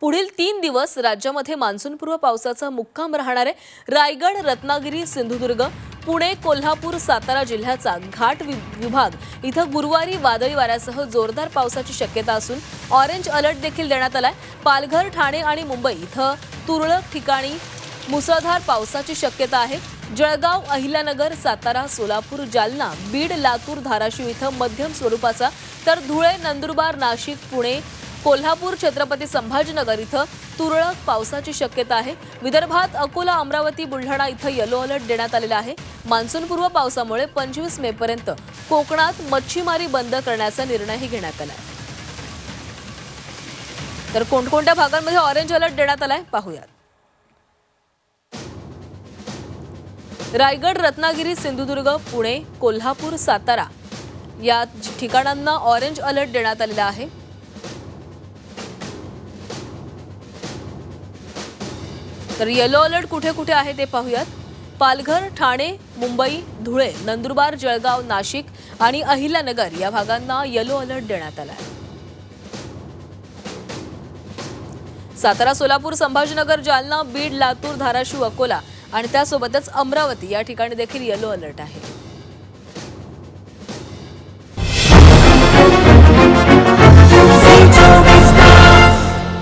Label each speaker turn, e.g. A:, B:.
A: पुढील तीन दिवस राज्यामध्ये मान्सूनपूर्व पावसाचा मुक्काम राहणार आहे. रायगड रत्नागिरी सिंधुदुर्ग पुणे कोल्हापूर सातारा जिल्ह्याचा घाट वि- विभाग इथं गुरुवारी वादळी वाऱ्यासह जोरदार पावसाची शक्यता असून ऑरेंज अलर्ट देखील देण्यात आलाय. पालघर ठाणे आणि मुंबई इथं तुरळक ठिकाणी मुसळधार पावसाची शक्यता आहे. जळगाव अहिल्यानगर सातारा सोलापूर जालना बीड लातूर धाराशिव इथं मध्यम स्वरूपाचा तर धुळे नंदुरबार नाशिक पुणे कोल्हापूर छत्रपती संभाजीनगर इथं तुरळक पावसाची शक्यता आहे. विदर्भात अकोला अमरावती बुलढाणा इथं येलो अलर्ट देण्यात आलेला आहे. मान्सूनपूर्व पावसामुळे पंचवीस मे पर्यंत कोकणात मच्छीमारी बंद करण्याचा निर्णयही घेण्यात आला तर कोणकोणत्या भागांमध्ये ऑरेंज अलर्ट देण्यात आलाय पाहूयात. रायगड रत्नागिरी सिंधुदुर्ग पुणे कोल्हापूर सातारा या ठिकाणांना ऑरेंज अलर्ट देण्यात आलेला आहे. तर येलो अलर्ट कुठे कुठे आहे ते पाहूयात. पालघर ठाणे मुंबई धुळे नंदुरबार जळगाव नाशिक आणि अहिल्यानगर या भागांना येलो अलर्ट देण्यात आला आहे. सातारा सोलापूर संभाजीनगर जालना बीड लातूर धाराशिव अकोला आणि त्यासोबतच अमरावती या ठिकाणी देखील येलो अलर्ट आहे.